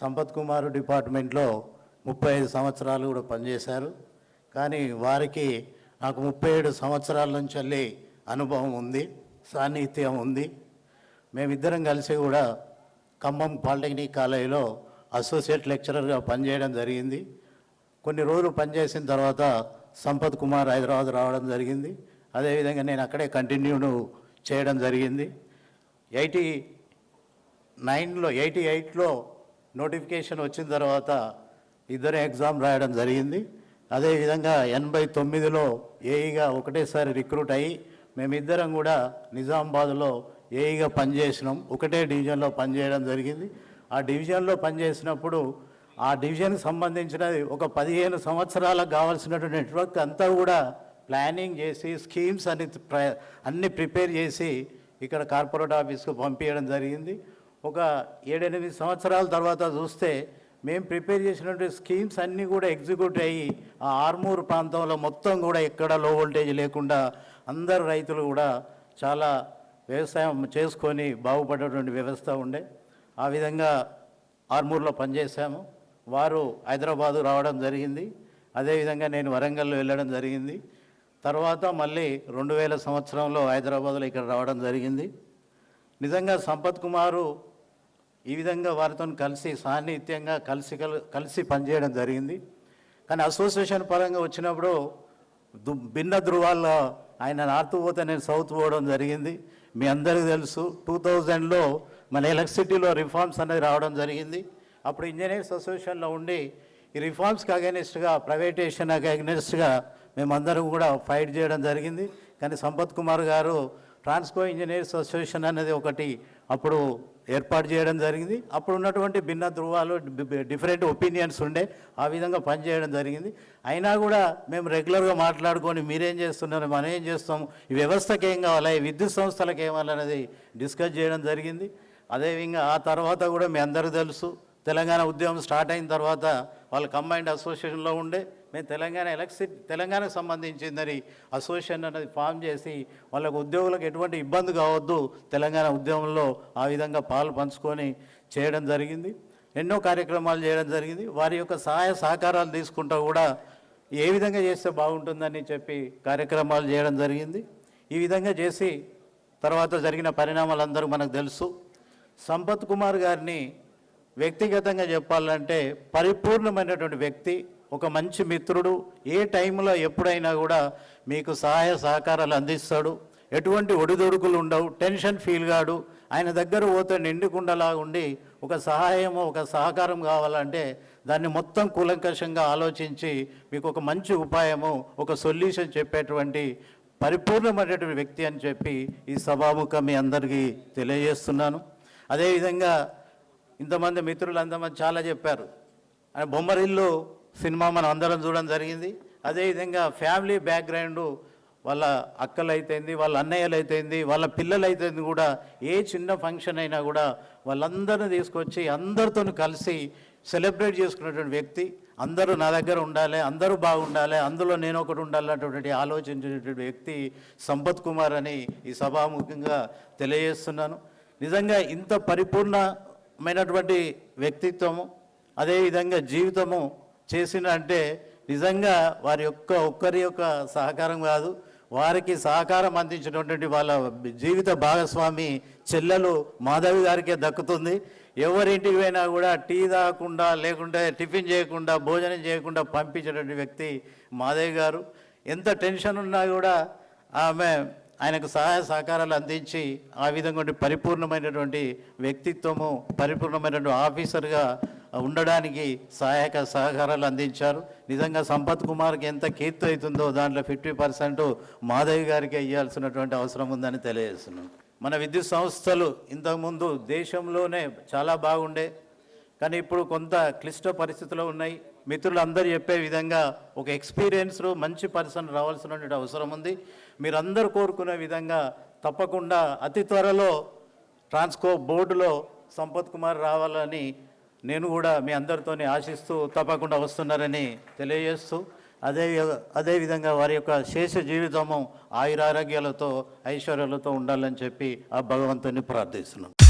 సంపత్ కుమార్ డిపార్ట్మెంట్లో ముప్పై ఐదు సంవత్సరాలు కూడా పనిచేశారు. కానీ వారికి నాకు ముప్పై ఏడు సంవత్సరాల నుంచి వెళ్ళి అనుభవం ఉంది సాన్నిహిత్యం ఉంది. మేమిద్దరం కలిసి కూడా ఖమ్మం పాలిటెక్నిక్ కాలేజీలో అసోసియేట్ లెక్చరర్గా పనిచేయడం జరిగింది. కొన్ని రోజులు పనిచేసిన తర్వాత సంపత్ కుమార్ హైదరాబాద్ రావడం జరిగింది. అదేవిధంగా నేను అక్కడే కంటిన్యూను చేయడం జరిగింది. ఎయిటీ నైన్లో ఎయిటీ ఎయిట్లో నోటిఫికేషన్ వచ్చిన తర్వాత ఇద్దరు ఎగ్జామ్ రాయడం జరిగింది. అదేవిధంగా ఎనభై తొమ్మిదిలో ఏఈగా ఒకటేసారి రిక్రూట్ అయ్యి మేమిద్దరం కూడా నిజామాబాద్లో ఏఈగా పనిచేసినాం. ఒకటే డివిజన్లో పనిచేయడం జరిగింది. ఆ డివిజన్లో పనిచేసినప్పుడు ఆ డివిజన్కి సంబంధించినది ఒక పదిహేను సంవత్సరాలకు కావాల్సినటువంటి నెట్వర్క్ అంతా కూడా ప్లానింగ్ చేసి స్కీమ్స్ అన్ని ప్ర- అన్ని ప్రిపేర్ చేసి ఇక్కడ కార్పొరేట్ ఆఫీస్కు పంపించడం జరిగింది. ఒక ఏడెనిమిది సంవత్సరాల తర్వాత చూస్తే మేము ప్రిపేర్ చేసినటువంటి స్కీమ్స్ అన్నీ కూడా ఎగ్జిక్యూట్ అయ్యి ఆ ఆర్మూర్ ప్రాంతంలో మొత్తం కూడా ఎక్కడ లో వోల్టేజ్ లేకుండా అందరు రైతులు కూడా చాలా వ్యవసాయం చేసుకొని బాగుపడేటువంటి వ్యవస్థ ఉండే. ఆ విధంగా ఆర్మూర్లో పనిచేశాము. వారు హైదరాబాదు రావడం జరిగింది. అదేవిధంగా నేను వరంగల్లో వెళ్ళడం జరిగింది. తర్వాత మళ్ళీ రెండు వేల సంవత్సరంలో హైదరాబాద్లో ఇక్కడ రావడం జరిగింది. నిజంగా సంపత్ కుమారు ఈ విధంగా వారితో కలిసి సాన్నిహిత్యంగా కలిసి కలిసి పనిచేయడం జరిగింది. కానీ అసోసియేషన్ పరంగా వచ్చినప్పుడు దు భిన్న ధృవాల్లో ఆయన నార్త్ పోతే నేను సౌత్ పోవడం జరిగింది. మీ అందరికీ తెలుసు టూ థౌజండ్లో మన ఎలక్ట్రిసిటీలో రిఫార్మ్స్ అనేది రావడం జరిగింది. అప్పుడు ఇంజనీర్స్ అసోసియేషన్లో ఉండి ఈ రిఫార్మ్స్కి అగెనిస్ట్గా ప్రైవేటేషన్కి అగెనిస్ట్గా మేమందరం కూడా ఫైట్ చేయడం జరిగింది. కానీ సంపత్ కుమార్ గారు ట్రాన్స్కో ఇంజనీర్స్ అసోసియేషన్ అనేది ఒకటి అప్పుడు ఏర్పాటు చేయడం జరిగింది. అప్పుడు ఉన్నటువంటి భిన్న ధృవాలు డిఫరెంట్ ఒపీనియన్స్ ఉండే ఆ విధంగా పనిచేయడం జరిగింది. అయినా కూడా మేము రెగ్యులర్గా మాట్లాడుకొని మీరేం చేస్తున్నారు మనం ఏం చేస్తాం ఈ వ్యవస్థకి ఏం కావాలి ఈ విద్యుత్ సంస్థలకు ఏం డిస్కస్ చేయడం జరిగింది. అదేవిధంగా ఆ తర్వాత కూడా మీ అందరూ తెలుసు తెలంగాణ ఉద్యమం స్టార్ట్ అయిన తర్వాత వాళ్ళు కంబైన్డ్ అసోసియేషన్లో ఉండే మేము తెలంగాణ ఎలక్ట్రిసిటీ తెలంగాణకు సంబంధించిందని అసోసియేషన్ అనేది ఫామ్ చేసి వాళ్ళకు ఉద్యోగులకు ఎటువంటి ఇబ్బంది కావద్దు తెలంగాణ ఉద్యమంలో ఆ విధంగా పాలు పంచుకొని చేయడం జరిగింది. ఎన్నో కార్యక్రమాలు చేయడం జరిగింది. వారి యొక్క సహాయ సహకారాలు తీసుకుంటూ కూడా ఏ విధంగా చేస్తే బాగుంటుందని చెప్పి కార్యక్రమాలు చేయడం జరిగింది. ఈ విధంగా చేసి తర్వాత జరిగిన పరిణామాలు అందరూ మనకు తెలుసు. సంపత్ కుమార్ గారిని వ్యక్తిగతంగా చెప్పాలంటే పరిపూర్ణమైనటువంటి వ్యక్తి. ఒక మంచి మిత్రుడు ఏ టైంలో ఎప్పుడైనా కూడా మీకు సహాయ సహకారాలు అందిస్తాడు. ఎటువంటి ఒడిదొడుకులు ఉండవు టెన్షన్ ఫీల్ కాడు. ఆయన దగ్గర పోతే నిండుకుండలా ఉండి ఒక సహాయము ఒక సహకారం కావాలంటే దాన్ని మొత్తం కూలంకషంగా ఆలోచించి మీకు ఒక మంచి ఉపాయము ఒక సొల్యూషన్ చెప్పేటువంటి పరిపూర్ణమైనటువంటి వ్యక్తి అని చెప్పి ఈ సభాముఖం మీ అందరికీ తెలియజేస్తున్నాను. అదేవిధంగా ఇంతమంది మిత్రులు అంతమంది చాలా చెప్పారు. ఆయన బొమ్మరిల్లు సినిమా మనం అందరం చూడడం జరిగింది. అదేవిధంగా ఫ్యామిలీ బ్యాక్గ్రౌండ్ వాళ్ళ అక్కలు అయితేంది వాళ్ళ అన్నయ్యలు అయితేంది వాళ్ళ పిల్లలు అయితేంది కూడా ఏ చిన్న ఫంక్షన్ అయినా కూడా వాళ్ళందరిని తీసుకొచ్చి అందరితో కలిసి సెలబ్రేట్ చేసుకున్నటువంటి వ్యక్తి. అందరూ నా దగ్గర ఉండాలి అందరూ బాగుండాలి అందులో నేను ఒకటి ఉండాలన్నటువంటి ఆలోచించినటువంటి వ్యక్తి సంపత్ కుమార్ అని ఈ సభాముఖంగా తెలియజేస్తున్నాను. నిజంగా ఇంత పరిపూర్ణమైనటువంటి వ్యక్తిత్వము అదేవిధంగా జీవితము చేసిన అంటే నిజంగా వారి యొక్క ఒక్కరి యొక్క సహకారం కాదు వారికి సహకారం అందించినటువంటి వాళ్ళ జీవిత భాగస్వామి చెల్లెలు మాధవి గారికే దక్కుతుంది. ఎవరింటికి పోయినా కూడా టీ తాగకుండా లేకుంటే టిఫిన్ చేయకుండా భోజనం చేయకుండా పంపించేటువంటి వ్యక్తి మాధవి గారు. ఎంత టెన్షన్ ఉన్నా కూడా ఆమె ఆయనకు సహాయ సహకారాలు అందించి ఆ విధంగా పరిపూర్ణమైనటువంటి వ్యక్తిత్వము పరిపూర్ణమైనటువంటి ఆఫీసర్గా ఉండడానికి సహాయక సహకారాలు అందించారు. నిజంగా సంపత్ కుమార్కి ఎంత కీర్తి అవుతుందో దాంట్లో ఫిఫ్టీ పర్సెంట్ మాధవి గారికి ఇవ్వాల్సినటువంటి అవసరం ఉందని తెలియజేస్తున్నాను. మన విద్యుత్ సంస్థలు ఇంతకుముందు దేశంలోనే చాలా బాగుండే కానీ ఇప్పుడు కొంత క్లిష్ట పరిస్థితులు ఉన్నాయి. మిత్రులు అందరూ చెప్పే విధంగా ఒక ఎక్స్పీరియన్స్ మంచి పర్సన్ రావాల్సినటువంటి అవసరం ఉంది. మీరందరూ కోరుకునే విధంగా తప్పకుండా అతి త్వరలో ట్రాన్స్కో బోర్డులో సంపత్ కుమార్ రావాలని నేను కూడా మీ అందరితోనే ఆశిస్తూ తప్పకుండా వస్తున్నారని తెలియజేస్తూ అదే అదేవిధంగా వారి యొక్క శేష జీవితము ఆయురారోగ్యాలతో ఐశ్వర్యాలతో ఉండాలని చెప్పి ఆ భగవంతుని ప్రార్థిస్తున్నాను